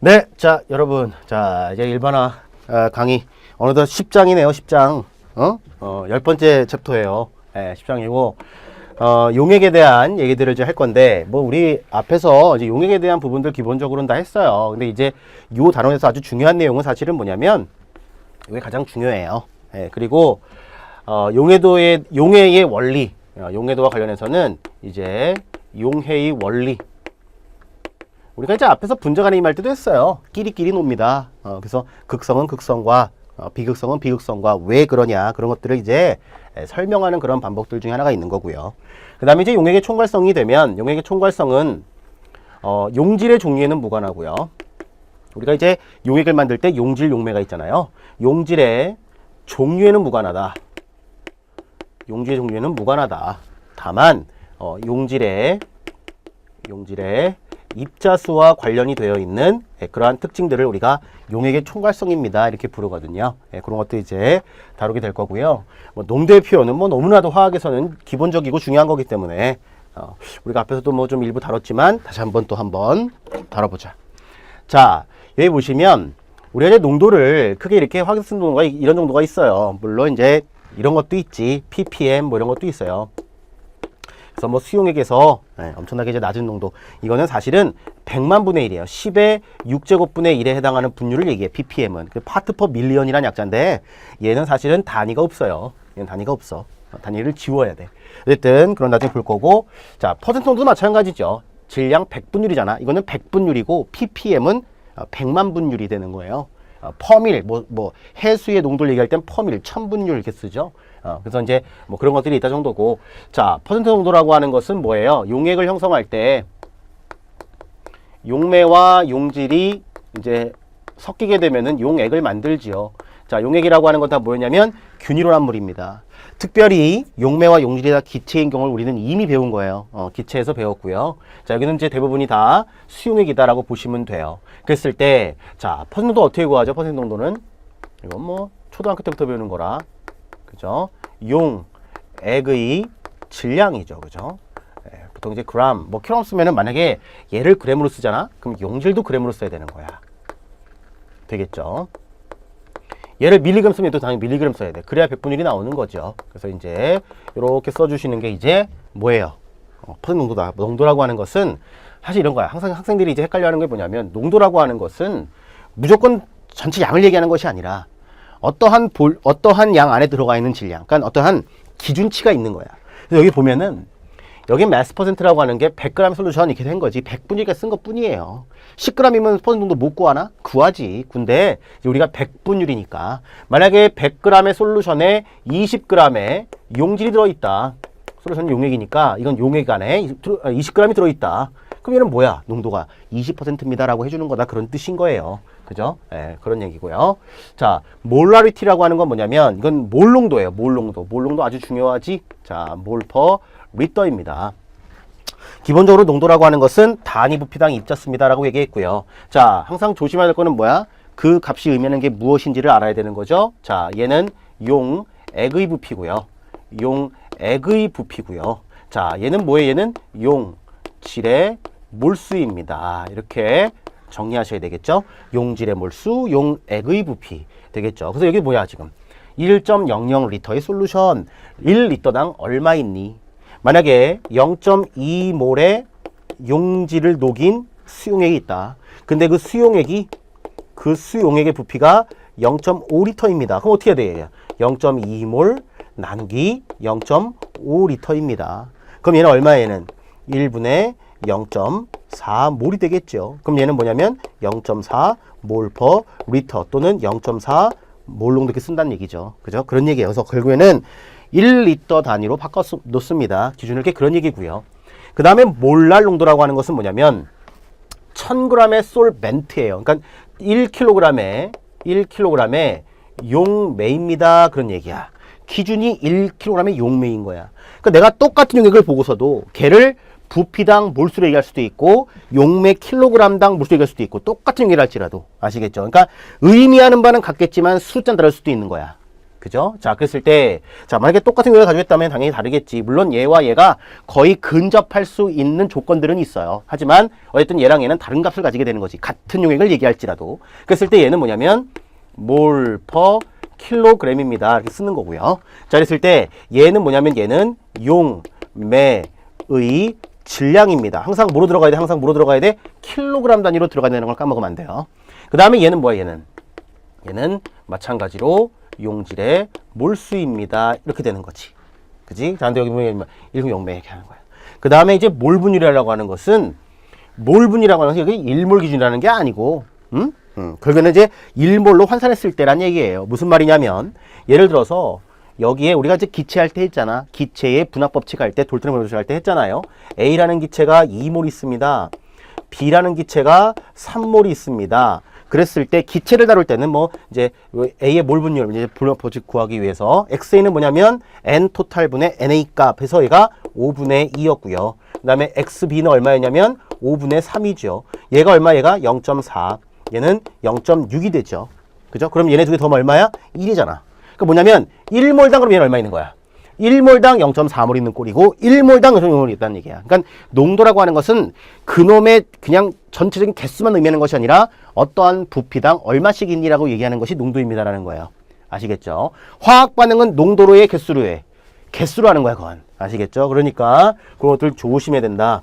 네, 자, 여러분. 자, 이제 일반화 아, 강의. 어느덧 10장이네요, 10장. 어? 어, 열 번째 챕터예요. 예, 10장이고. 어, 용액에 대한 얘기들을 이제 할 건데, 뭐, 우리 앞에서 이제 용액에 대한 부분들 기본적으로는 다 했어요. 근데 이제 요 단원에서 아주 중요한 내용은 사실은 뭐냐면, 이게 가장 중요해요. 예, 그리고, 어, 용해도의, 용해의 원리, 어, 용해도와 관련해서는 이제 용해의 원리, 우리가 이제 앞에서 분자간에 임할 때도 했어요. 끼리끼리 놉니다. 어, 그래서 극성은 극성과 어, 비극성은 비극성과 왜 그러냐 그런 것들을 이제 에, 설명하는 그런 방법들 중에 하나가 있는 거고요. 그 다음에 이제 용액의 총괄성이 되면 용액의 총괄성은 어, 용질의 종류에는 무관하고요. 우리가 이제 용액을 만들 때 용질 용매가 있잖아요. 용질의 종류에는 무관하다. 용질의 종류에는 무관하다. 다만 어, 용질의 용질의 입자수와 관련이 되어 있는 예, 그러한 특징들을 우리가 용액의 총괄성입니다. 이렇게 부르거든요. 예, 그런 것도 이제 다루게 될 거고요. 뭐 농도의 표현은 뭐 너무나도 화학에서는 기본적이고 중요한 거기 때문에 어, 우리가 앞에서도 뭐 좀 일부 다뤘지만 다시 한번 또 한번 다뤄보자. 자, 여기 보시면 우리가 이제 농도를 크게 이렇게 화학성 농도가 이- 이런 정도가 있어요. 물론 이제 이런 것도 있지. ppm 뭐 이런 것도 있어요. 그래서 뭐 수용액에서 예, 엄청나게 이제 낮은 농도 이거는 사실은 100만 분의 1이에요. 10의 6제곱분의 1에 해당하는 분율을 얘기해. ppm은 그 파트 퍼 밀리언이라는 약자인데 얘는 사실은 단위가 없어요. 얘는 단위가 없어. 어, 단위를 지워야 돼. 어쨌든 그런 나중에 볼 거고 자 퍼센트 농도도 마찬가지죠. 질량 100분율이잖아. 이거는 100분율이고 ppm은 100만 분율이 되는 거예요. 어, 퍼밀 뭐 뭐 해수의 농도를 얘기할 땐 퍼밀 천분율 이렇게 쓰죠. 어, 그래서 이제 뭐 그런 것들이 있다 정도고 자 퍼센트 농도라고 하는 것은 뭐예요? 용액을 형성할 때 용매와 용질이 이제 섞이게 되면은 용액을 만들지요. 자, 용액이라고 하는 건 다 뭐였냐면 균일한 물입니다. 특별히 용매와 용질이 다 기체인 경우를 우리는 이미 배운 거예요. 어, 기체에서 배웠고요. 자, 여기는 이제 대부분이 다 수용액이다라고 보시면 돼요. 그랬을 때, 자, 퍼센트도 어떻게 구하죠? 퍼센트 농도는 이건 뭐 초등학교 때부터 배우는 거라, 그죠? 용, 액의 질량이죠, 그죠? 예, 보통 이제 그램, 뭐 킬로그램 쓰면은 만약에 얘를 그램으로 쓰잖아? 그럼 용질도 그램으로 써야 되는 거야. 되겠죠? 얘를 밀리그램 쓰면 또 당연히 밀리그램 써야 돼. 그래야 백분율이 나오는 거죠. 그래서 이제 이렇게 써주시는 게 이제 뭐예요? 어, 퍼센트 농도다. 농도라고 하는 것은 사실 이런 거야. 항상 학생들이 이제 헷갈려 하는 게 뭐냐면 농도라고 하는 것은 무조건 전체 양을 얘기하는 것이 아니라 어떠한 볼, 어떠한 양 안에 들어가 있는 질량, 그러니까 어떠한 기준치가 있는 거야. 그래서 여기 보면은 여기 마스 퍼센트라고 하는 게 100g 솔루션 이렇게 된 거지. 100분위기가 쓴것 뿐이에요. 10g이면 퍼센트 정도 못 구하나? 구하지. 근데 우리가 100분율이니까 만약에 100g의 솔루션에 20g의 용질이 들어있다. 솔루션은 용액이니까 이건 용액 안에 20g이 들어있다. 그럼 얘는 뭐야? 농도가 20%입니다 라고 해주는 거다. 그런 뜻인 거예요 그죠? 예, 그런 얘기고요. 자, 몰라리티라고 하는 건 뭐냐면 이건 몰 농도예요. 몰 농도. 몰 농도 아주 중요하지. 자, 몰퍼 리터입니다. 기본적으로 농도라고 하는 것은 단위 부피당 입자수입니다라고 얘기했고요. 자, 항상 조심해야 될 거는 뭐야? 그 값이 의미하는 게 무엇인지를 알아야 되는 거죠. 자, 얘는 용 액의 부피고요. 용 액의 부피고요. 자, 얘는 뭐예요? 얘는 용 질의 몰수입니다. 이렇게 정리하셔야 되겠죠. 용질의 몰수, 용액의 부피 되겠죠. 그래서 여기 뭐야 지금 1.00 리터의 솔루션 1리터당 얼마 있니? 만약에 0.2몰의 용질을 녹인 수용액이 있다. 근데 그 수용액이 그 수용액의 부피가 0.5리터입니다. 그럼 어떻게 해야 돼요? 0.2몰 나누기 0.5리터입니다. 그럼 얘는 얼마야 얘는? 1분의 0.4몰이 되겠죠. 그럼 얘는 뭐냐면 0.4몰 per 리터 또는 0.4몰 농도 이렇게 쓴다는 얘기죠. 그죠? 그런 얘기예요. 그래서 결국에는 1리터 단위로 바꿔 쓰- 놓습니다. 기준을 이렇게 그런 얘기고요. 그 다음에 몰랄 농도라고 하는 것은 뭐냐면 1000g의 솔벤트예요. 그러니까 1kg에 1kg에 용매입니다. 그런 얘기야. 기준이 1kg의 용매인 거야. 그러니까 내가 똑같은 용액을 보고서도 걔를 부피당 몰수로 얘기할 수도 있고 용매 킬로그램당 몰수로 얘기할 수도 있고 똑같은 용액을 할지라도 아시겠죠? 그러니까 의미하는 바는 같겠지만 숫자는 다를 수도 있는 거야. 그죠? 자, 그랬을 때, 자, 만약에 똑같은 용액을 가져있다면 당연히 다르겠지. 물론 얘와 얘가 거의 근접할 수 있는 조건들은 있어요. 하지만, 어쨌든 얘랑 얘는 다른 값을 가지게 되는 거지. 같은 용액을 얘기할지라도. 그랬을 때 얘는 뭐냐면, 몰 퍼 킬로그램입니다. 이렇게 쓰는 거고요. 자, 그랬을 때 얘는 뭐냐면 얘는 용 매 의 질량입니다. 항상 뭐로 들어가야 돼? 항상 뭐로 들어가야 돼? 킬로그램 단위로 들어가야 되는 걸 까먹으면 안 돼요. 그 다음에 얘는 뭐야? 얘는 얘는 마찬가지로 용질의 몰수입니다. 이렇게 되는 거지. 그지? 자, 근데 여기 보면 1금 용매 이렇게 하는 거야. 그 다음에 이제 몰 분율이라고 하는 것은 몰 분이라고 하는 것은 여기 일몰 기준이라는 게 아니고, 음? 음, 결국에는 이제 일몰로 환산했을 때란 얘기예요. 무슨 말이냐면, 예를 들어서 여기에 우리가 이제 기체할 때 했잖아. 기체의 분학 법칙 할 때, 돌트레 법칙 할 때 했잖아요. A라는 기체가 2몰 있습니다. B라는 기체가 3몰이 있습니다. 그랬을 때 기체를 다룰 때는 뭐 이제 A의 몰 분율 이제 분학 법칙 구하기 위해서 XA는 뭐냐면 N 토탈 분의 NA 값에서 얘가 5분의 2였고요. 그다음에 XB는 얼마였냐면 5분의 3이죠. 얘가 얼마? 얘가 0.4. 얘는 0.6이 되죠. 그죠? 그럼 얘네 두 개 더하면 얼마야? 1이잖아. 그러니까 뭐냐면 1몰당 그럼 얘는 얼마 있는 거야? 1몰당 0.4몰 있는 꼴이고 1몰당 0.6몰이 있다는 얘기야. 그러니까 농도라고 하는 것은 그놈의 그냥 전체적인 개수만 의미하는 것이 아니라 어떠한 부피당 얼마씩 있니라고 얘기하는 것이 농도입니다라는 거예요. 아시겠죠? 화학 반응은 농도로의 개수로 해. 개수로 하는 거야, 그건. 아시겠죠? 그러니까 그런 것들 조심해야 된다.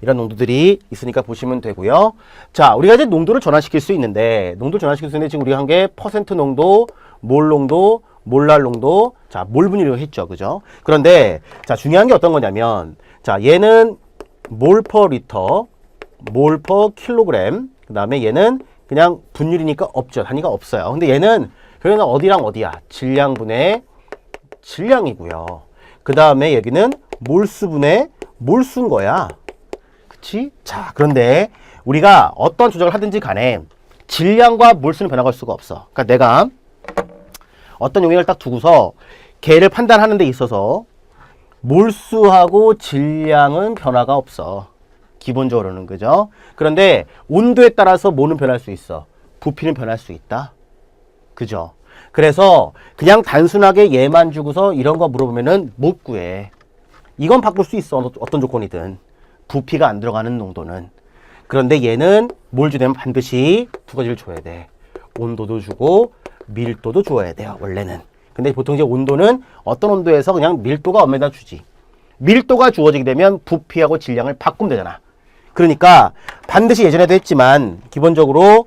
이런 농도들이 있으니까 보시면 되고요. 자, 우리가 이제 농도를 전환시킬 수 있는데, 농도를 전환시킬 수 있는데 지금 우리가 한 게 퍼센트 농도, 몰 농도, 몰랄 농도, 자, 몰 분율이라고 했죠. 그죠? 그런데, 자, 중요한 게 어떤 거냐면, 자, 얘는 몰퍼 리터, 몰퍼 킬로그램, 그 다음에 얘는 그냥 분율이니까 없죠. 단위가 없어요. 근데 얘는, 결국에는 어디랑 어디야? 질량분의 질량이고요. 그 다음에 여기는 몰수분의 몰수인 거야. 그치? 자, 그런데 우리가 어떤 조작을 하든지 간에 질량과 몰수는 변화할 수가 없어. 그러니까 내가 어떤 용액을 딱 두고서 걔를 판단하는 데 있어서 몰수하고 질량은 변화가 없어. 기본적으로는 그죠? 그런데 온도에 따라서 뭐는 변할 수 있어. 부피는 변할 수 있다. 그죠? 그래서 그냥 단순하게 얘만 주고서 이런 거 물어보면은 못 구해. 이건 바꿀 수 있어. 어떤 조건이든. 부피가 안 들어가는 농도는. 그런데 얘는 뭘 주냐면 반드시 두 가지를 줘야 돼. 온도도 주고 밀도도 주어야 돼요. 원래는. 근데 보통 이제 온도는 어떤 온도에서 그냥 밀도가 얼마나 주지. 밀도가 주어지게 되면 부피하고 질량을 바꾸면 되잖아. 그러니까 반드시 예전에도 했지만 기본적으로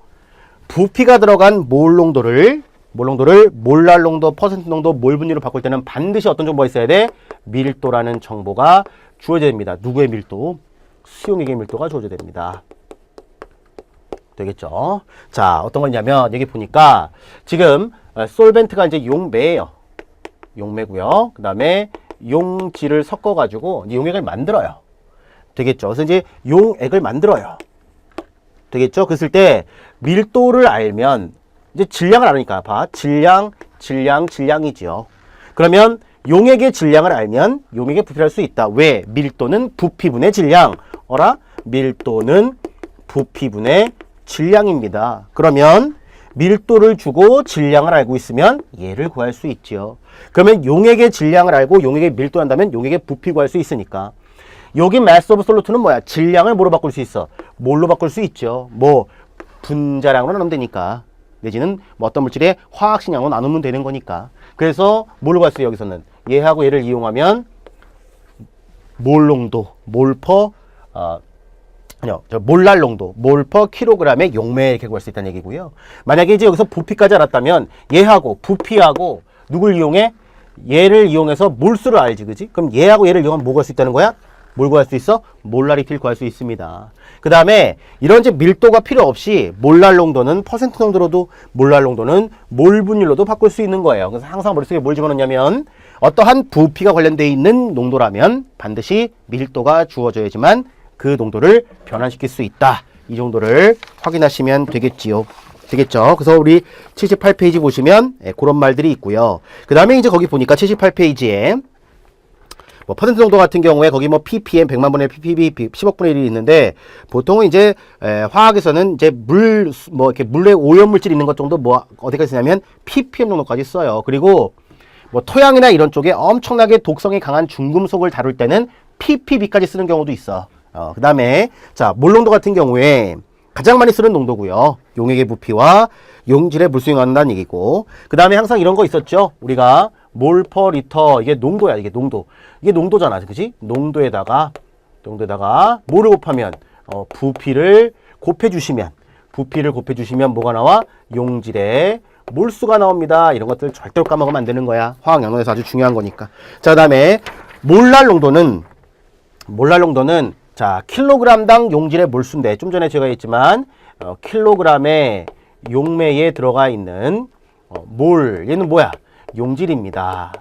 부피가 들어간 몰 농도를 몰 농도를 몰랄 농도, 퍼센트 농도, 몰 분율로 바꿀 때는 반드시 어떤 정보가 있어야 돼? 밀도라는 정보가 주어져야 됩니다. 누구의 밀도? 수용액의 밀도가 주어져야 됩니다. 되겠죠? 자, 어떤 거냐면 여기 보니까 지금 어, 솔벤트가 이제 용매예요. 용매고요. 그 다음에 용질을 섞어 가지고 이제 용액을 만들어요. 되겠죠? 그래서 이제 용액을 만들어요. 되겠죠? 그랬을 때 밀도를 알면 이제 질량을 알으니까 봐. 질량, 질량, 질량이지요. 그러면 용액의 질량을 알면 용액의 부피를 할 수 있다. 왜? 밀도는 부피분의 질량. 어라? 밀도는 부피분의 질량입니다. 그러면 밀도를 주고 질량을 알고 있으면 얘를 구할 수 있지요. 그러면 용액의 질량을 알고 용액의 밀도 한다면 용액의 부피 구할 수 있으니까. 여기 mass of solut는 뭐야? 질량을 뭐로 바꿀 수 있어? 뭘로 바꿀 수 있죠? 뭐 분자량으로 나누면 되니까. 내지는 뭐 어떤 물질의 화학식량으로 나누면 되는 거니까. 그래서 뭘로 있어요? 여기서는 얘하고 얘를 이용하면 몰 농도, 몰퍼 어, 아니요, 저 몰랄 농도, 몰 퍼 킬로그램의 용매 이렇게 구할 수 있다는 얘기고요. 만약에 이제 여기서 부피까지 알았다면 얘하고 부피하고 누굴 이용해? 얘를 이용해서 몰수를 알지, 그지? 그럼 얘하고 얘를 이용하면 뭐 구할 수 있다는 거야? 뭘 구할 수 있어? 몰라리티를 구할 수 있습니다. 그 다음에 이런 이제 밀도가 필요 없이 몰랄 농도는 퍼센트 농도로도 몰랄 농도는 몰 분율로도 바꿀 수 있는 거예요. 그래서 항상 머릿속에 뭘 집어넣냐면 어떠한 부피가 관련되어 있는 농도라면 반드시 밀도가 주어져야지만 그 농도를 변환시킬 수 있다. 이 정도를 확인하시면 되겠지요. 되겠죠. 그래서 우리 78페이지 보시면 예, 그런 말들이 있고요. 그 다음에 이제 거기 보니까 78페이지에 뭐 퍼센트 농도 같은 경우에 거기 뭐 ppm 100만 분의 ppb 10억 분의 1이 있는데 보통은 이제 에, 화학에서는 이제 물 뭐 이렇게 물에 오염 물질 있는 것 정도 뭐 어디까지 쓰냐면 ppm 정도까지 써요. 그리고 뭐 토양이나 이런 쪽에 엄청나게 독성이 강한 중금속을 다룰 때는 ppb까지 쓰는 경우도 있어. 어, 그 다음에 자, 몰농도 같은 경우에 가장 많이 쓰는 농도고요. 용액의 부피와 용질의 물수용한다는 얘기고. 그 다음에 항상 이런 거 있었죠. 우리가 몰 퍼 리터 이게 농도야. 이게 농도. 이게 농도잖아. 그지? 농도에다가 농도에다가 뭐를 곱하면 어, 부피를 곱해 주시면 부피를 곱해 주시면 뭐가 나와? 용질의 몰수가 나옵니다. 이런 것들 절대로 까먹으면 안 되는 거야. 화학 양론에서 아주 중요한 거니까. 자, 그다음에 몰랄 농도는 몰랄 농도는 자 킬로그램당 용질의 몰수인데 좀 전에 제가 했지만 어, 킬로그램의 용매에 들어가 있는 어, 몰 얘는 뭐야 용질입니다.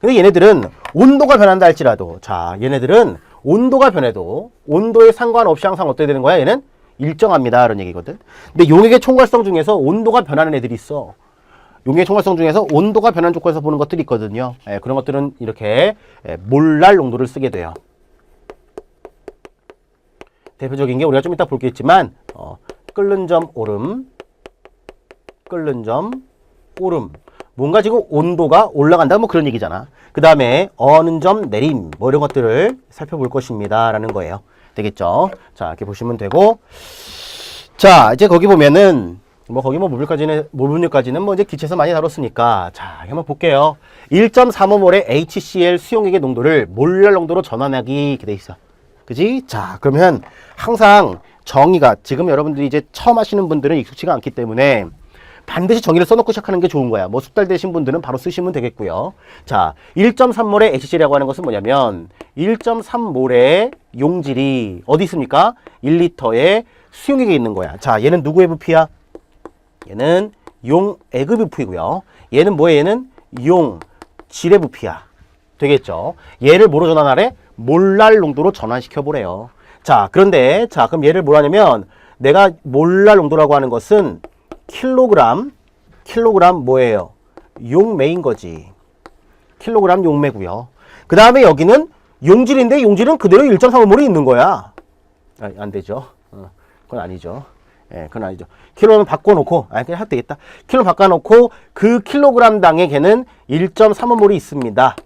근데 얘네들은 온도가 변한다 할지라도 자 얘네들은 온도가 변해도 온도에 상관없이 항상 어떻게 되는 거야 얘는 일정합니다 이런 얘기거든. 근데 용액의 총괄성 중에서 온도가 변하는 애들이 있어. 용의 총괄성 중에서 온도가 변한 조건에서 보는 것들이 있거든요. 예, 그런 것들은 이렇게 예, 몰랄 농도를 쓰게 돼요. 대표적인 게 우리가 좀 이따 볼겠지만 어, 끓는 점 오름, 끓는 점 오름. 뭔가 지금 온도가 올라간다 뭐 그런 얘기잖아. 그 다음에 어는 점 내림 뭐 이런 것들을 살펴볼 것입니다 라는 거예요. 되겠죠? 자 이렇게 보시면 되고 자 이제 거기 보면은 뭐 거기 뭐 모듈까지는 모듈까지는 뭐 이제 기체에서 많이 다뤘으니까 자 한번 볼게요. 1.35몰의 HCl 수용액의 농도를 몰랄 농도로 전환하기 이렇게 돼 있어. 그지? 자, 그러면 항상 정의가 지금 여러분들이 이제 처음 하시는 분들은 익숙치가 않기 때문에 반드시 정의를 써놓고 시작하는 게 좋은 거야. 뭐 숙달 되신 분들은 바로 쓰시면 되겠고요. 자, 1.3몰의 HCl이라고 하는 것은 뭐냐면 1.3몰의 용질이 어디 있습니까? 1리터의 수용액에 있는 거야. 자, 얘는 누구의 부피야? 얘는 용액의 부피고요. 얘는 뭐야? 얘는 용질의 부피야. 되겠죠? 얘를 뭐로 전환하래? 몰랄 농도로 전환시켜 보래요. 자, 그런데 자, 그럼 얘를 뭐라냐면 내가 몰랄 농도라고 하는 것은 킬로그램 킬로그램 뭐예요? 용매인 거지. 킬로그램 용매고요. 그 다음에 여기는 용질인데 용질은 그대로 1.35몰이 있는 거야. 아, 안 되죠. 어, 그건 아니죠. 예, 그건 아니죠. 킬로는 바꿔놓고, 아, 그냥 해도 되겠다. 킬로 바꿔놓고, 그 킬로그램 당에 걔는 1.35몰이 있습니다.